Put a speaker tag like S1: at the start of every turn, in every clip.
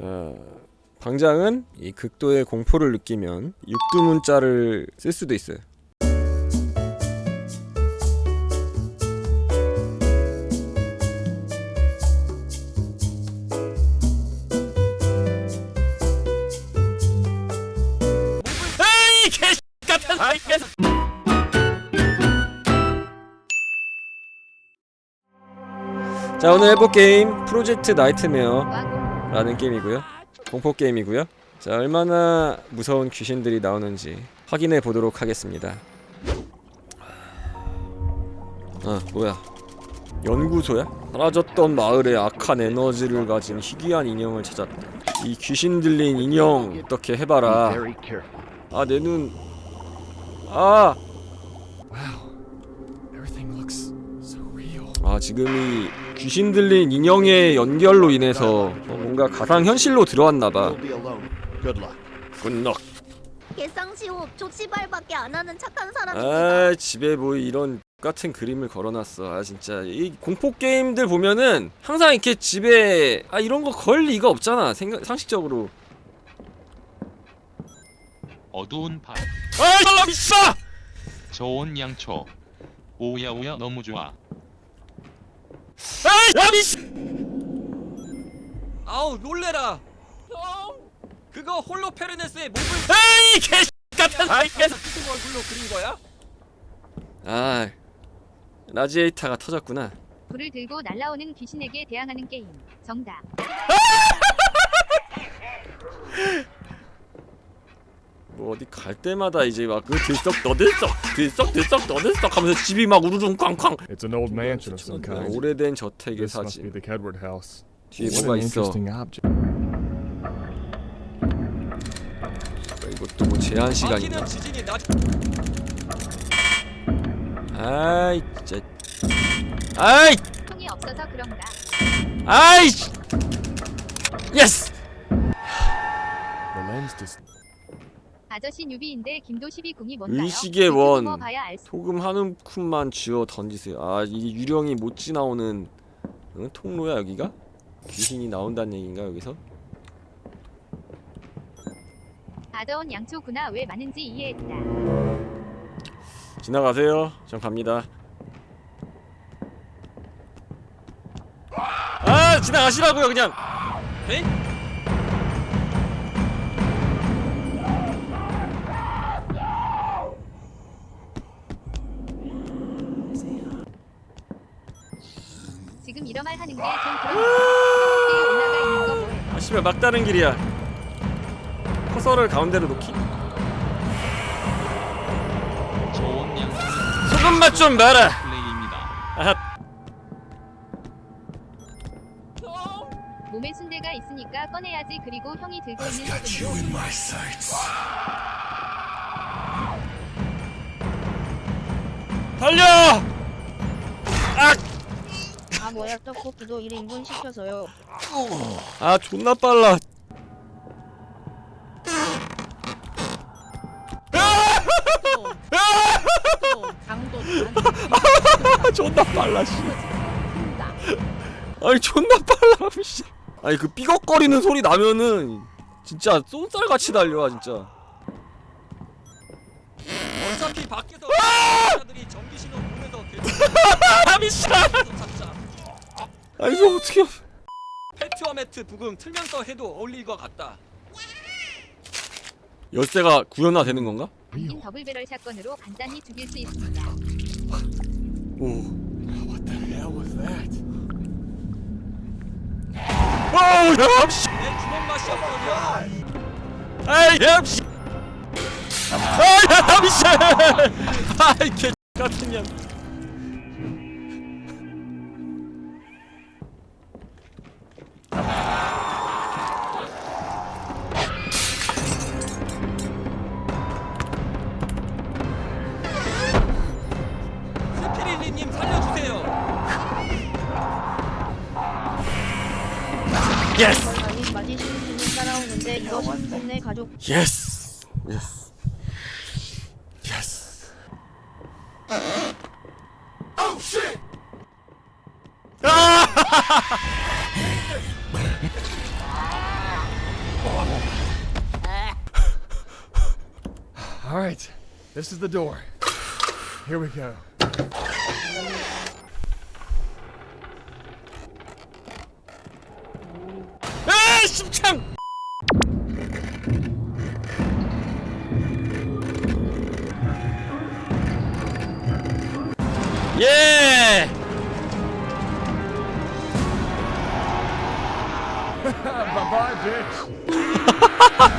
S1: 자, 방장은 이 극도의 공포를 느끼면 육두 문자를 쓸 수도 있어요. 에이 개 같은 아이 개. 자 오늘 해볼 게임 프로젝트 나이트메어 라는 게임이고요 공포 게임이고요 자 얼마나 무서운 귀신들이 나오는지 확인해 보도록 하겠습니다 아 뭐야 연구소야? 사라졌던 마을에 악한 에너지를 가진 희귀한 인형을 찾았다 이 귀신 들린 인형 어떻게 해봐라. 아 내 눈 아!
S2: Real.
S1: 아 지금 이 귀신 들린 인형의 연결로 인해서 어, 뭔가 가상 현실로 들어왔나봐.
S3: 조치발밖에 안 하는 착한 사람입니다.
S1: 아 집에 뭐 이런 같은 그림을 걸어놨어. 아 진짜 이 공포 게임들 보면은 항상 이렇게 집에 아 이런 거 걸 리가 없잖아. 생각 상식적으로.
S4: 어두운 밤
S1: 아 이거 비싸.
S4: 좋은 양초 오야오야 너무 좋아
S1: 아이 비싸. 아우 놀래라. 형 그거 홀로페르네스의 몸을 에이 개 같은 아이 개 같은 얼굴로 그린 거야? 아 라지에이터가 터졌구나.
S5: 불을 들고 날아오는 귀신에게 대항하는 게임. 정답.
S1: 뭐 어디 갈 때마다 이제 막그 들썩 너들썩 들썩 들썩 너들썩 하면서 집이 막 우르릉 쾅쾅
S2: It's an old mansion of some kind.
S1: 오래된 저택의
S2: This must be
S1: 사진
S2: the Kedward house.
S1: 뒤에
S2: What
S1: 뭐가
S2: an
S1: 있어
S2: interesting object.
S1: 이것도 뭐 제한 시간인가 아이 진짜 아이
S5: 총이 없어서 그런가.
S1: 아이 예스
S2: The lens does.
S5: 아저씨 뉴비인데 김도 12궁이 뭔가요?
S1: 의식의 원.
S5: 뭐 봐야 알 수.
S1: 소금 한 움큼만 쥐어 던지세요 아 이게 유령이 못 지나오는 응? 통로야 여기가? 귀신이 나온다는 얘기인가 여기서?
S5: 아더운 양초구나 왜 많은지 이해했다.
S1: 지나가세요. 전 갑니다. 아 지나가시라고요 그냥. 네?
S5: 지금 이런 말 하는 게좀 그런 올라가 있는 거?
S1: 아 씨발 막다른 길이야. 커서를 가운데로 놓기.
S4: 좋은 양초
S1: 소금 맛 좀 봐라.
S4: 플레이입니다
S1: 아하.
S5: 몸에 순대가 있으니까 꺼내야지. 그리고 형이 들고 있는 소금으로
S1: 달려.
S3: 아 뭐야 떡볶이도 1인분 시켜서요.
S1: 아 존나 빨라.
S3: 강도
S1: 아 존나 빨라 씨. 아니 존나 빨라 씨. 아니 그 삐걱거리는 소리 나면은 진짜 쏜살같이 달려 진짜.
S6: 어차피 밖에서 사람들이 전기 신호
S1: 아 미쳐. 아 이거 어떻게?
S6: 페트와 매트 부금 틀면서 해도 어울릴 것 같다.
S1: 열쇠가 구현화 되는 건가?
S5: 인 더블 배럴 샷건으로 간단히 죽일 수 있습니다.
S1: 오.
S2: What the hell was that?
S1: 어우 야 씨.
S6: 내 주먹 맛이 없거든요.
S1: 아이 야 씨. 아이 야 미쳐. 아이 개 같은 년. 예스.
S3: 아니 맞으시는 분이 따라오는데 이거 신분의 가족
S1: 예스. 예스. 예스. 아!
S2: All right, this is the door. Here we go.
S1: 아 심 창 예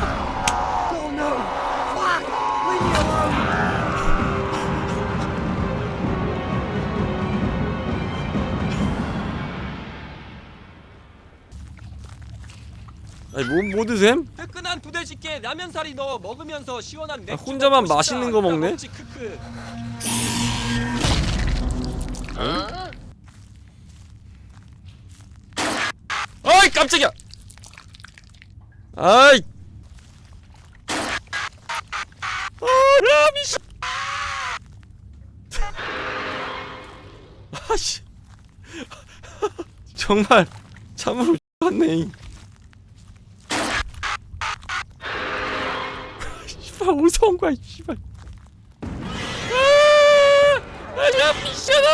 S1: 뭐, 드셈?
S6: 뜨끈한 부대찌개 라면사리 넣어 먹으면서 시원한 맥주
S1: 혼자만
S6: 먹고
S1: 맛있는. 거 먹네?
S6: 먹지, 크크.
S1: 아이 깜짝이야 아이 아라미 씨 아씨 정말 참으로 같네 씨발 어디서 온 거야 이 씨발 아, 아 미션아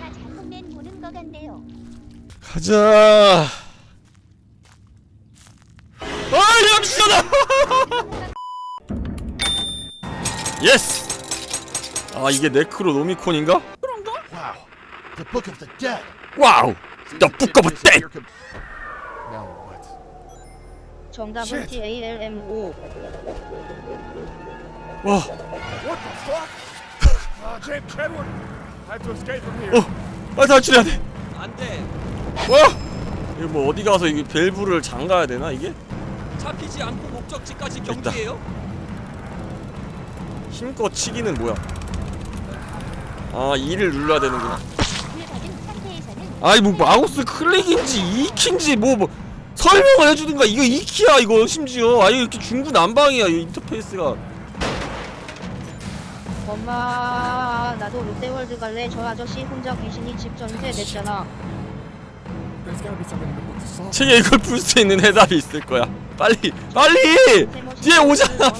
S3: 다 작품맨 보는 거 같네요.
S1: 가자. 아, 잠시만아. 예스. 아, 이게 네크로노미콘인가?
S2: Wow, the Book of the Dead.
S1: 와우. The Book of Dead.
S2: Now what?
S7: 정답은
S2: Shit.
S7: TALM5.
S1: 와,
S2: What the fuck? uh, James Kedward! I have to escape from here.
S1: 어, 아 탈출해야 돼.
S6: 안 돼.
S1: 와. 이거 뭐 어디 가서 이게 밸브를 잠가야 되나 이게?
S6: 잡히지 않고 목적지까지 경기해요.
S1: 힘껏 치기는 뭐야? 아, 2를 눌러야 되는구나. 아이 뭐 마우스 클릭인지 E키인지 뭐, 뭐 설명을 해주든가. 이거 E키야 이거 심지어. 아유 이렇게 중구난방이야 이 인터페이스가.
S7: 엄마, 나도 롯데월드 갈래. 저 아저씨 혼자 귀신이 집 전세 냈잖아.
S1: 책에 이걸 풀 수 있는 해답이 있을 거야. 빨리 빨리! 뒤에 오잖아.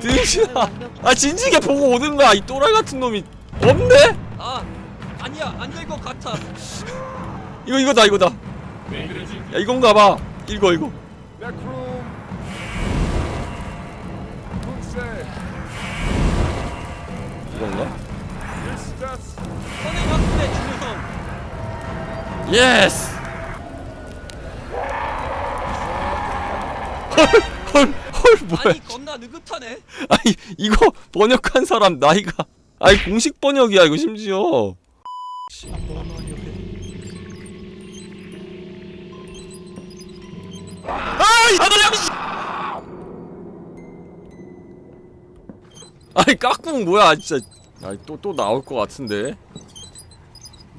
S1: 등신아 아 진지하게 보고 오든가 이 또라이 같은 놈이. 없네?
S6: 아, 아니야, 안 될 것 같아.
S1: 이거 이거다 이거다 야 이건가 봐
S2: room. Who's
S1: 이건가?
S2: This stuff's
S6: 선행학습의 중요성.
S1: 예스 헐 헐 헐 뭐야
S6: 아니 겁나 느긋하네.
S1: 아니 이거 번역한 사람 나이가 아니 공식 번역이야 이거 심지어 이씨 아니 깍꿍 뭐야 진짜 아니 또 또 나올 것 같은데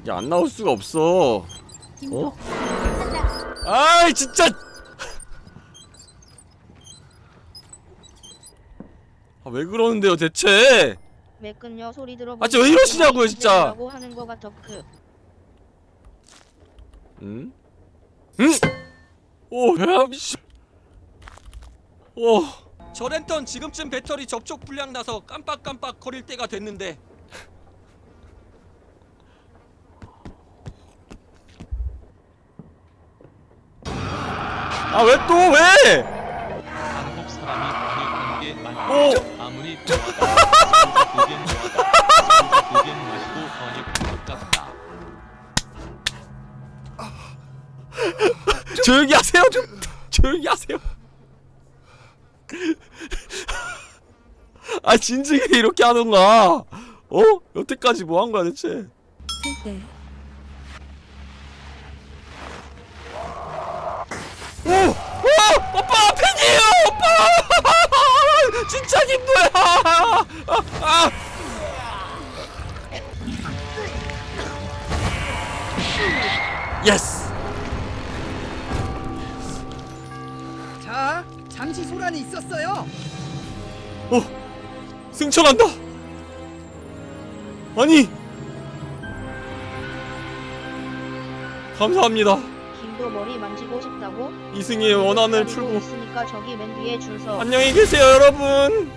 S1: 이게 안 나올 수가 없어 어? 아이 진짜 아 왜 그러는데요 대체
S7: 매끈요 소리 들어.
S1: 아, 진짜 왜 이러시냐고요, 진짜.
S7: 라고 하는 거 같아. 그
S1: 응? 응? 오, 야, 씨. 오,
S6: 저 랜턴 지금쯤 배터리 접촉 불량 나서 깜빡깜빡 거릴 때가 됐는데
S1: 아, 왜 또, 왜?
S4: 한국 사람이 번역한 게 맞고
S1: 오,
S4: 아무리 번역한 것 같다
S1: 조용히 하세요, 좀. 조용히 하세요. 아, 진지하게 이렇게 하던가. 어? 여태까지 뭐 한 거야, 대체? 오! 오! 오빠! 팬이에요! 오빠! 진짜 김도야! 아! 아! 예스!
S8: 자, 잠시 소란이 있었어요.
S1: 어! 승천한다! 아니! 감사합니다.
S7: 김도 머리 만지고 싶다고?
S1: 이승희의 원한을
S7: 기다리고
S1: 풀고
S7: 있으니까 저기 맨 뒤에 줄 서.
S1: 안녕히 계세요 여러분.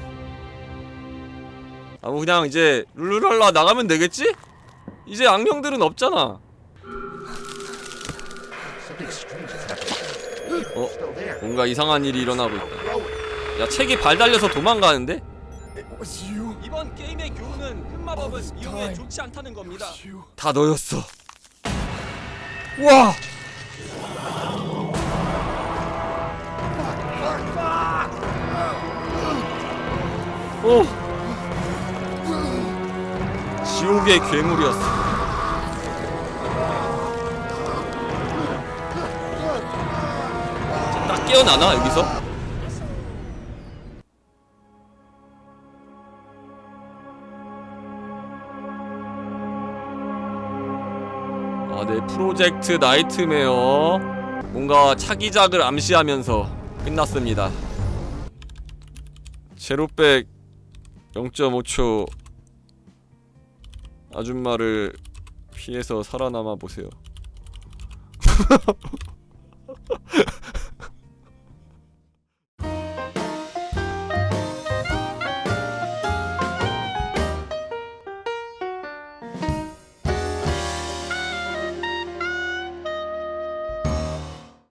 S1: 아뭐 그냥 이제 룰루랄라 나가면 되겠지? 이제 악령들은 없잖아. 어? 뭔가 이상한 일이 일어나고 있다. 야 책이 발 달려서 도망가는데?
S6: 이번 게임의 교훈은 흑마법은
S2: time.
S6: 좋지 않다는 겁니다.
S1: 다 너였어. 와! 오! 지옥의 괴물이었어. 깨어나나 여기서? 아, 네 프로젝트 나이트메어 뭔가 차기작을 암시하면서 끝났습니다. 제로백 0.5초 아줌마를 피해서 살아남아 보세요.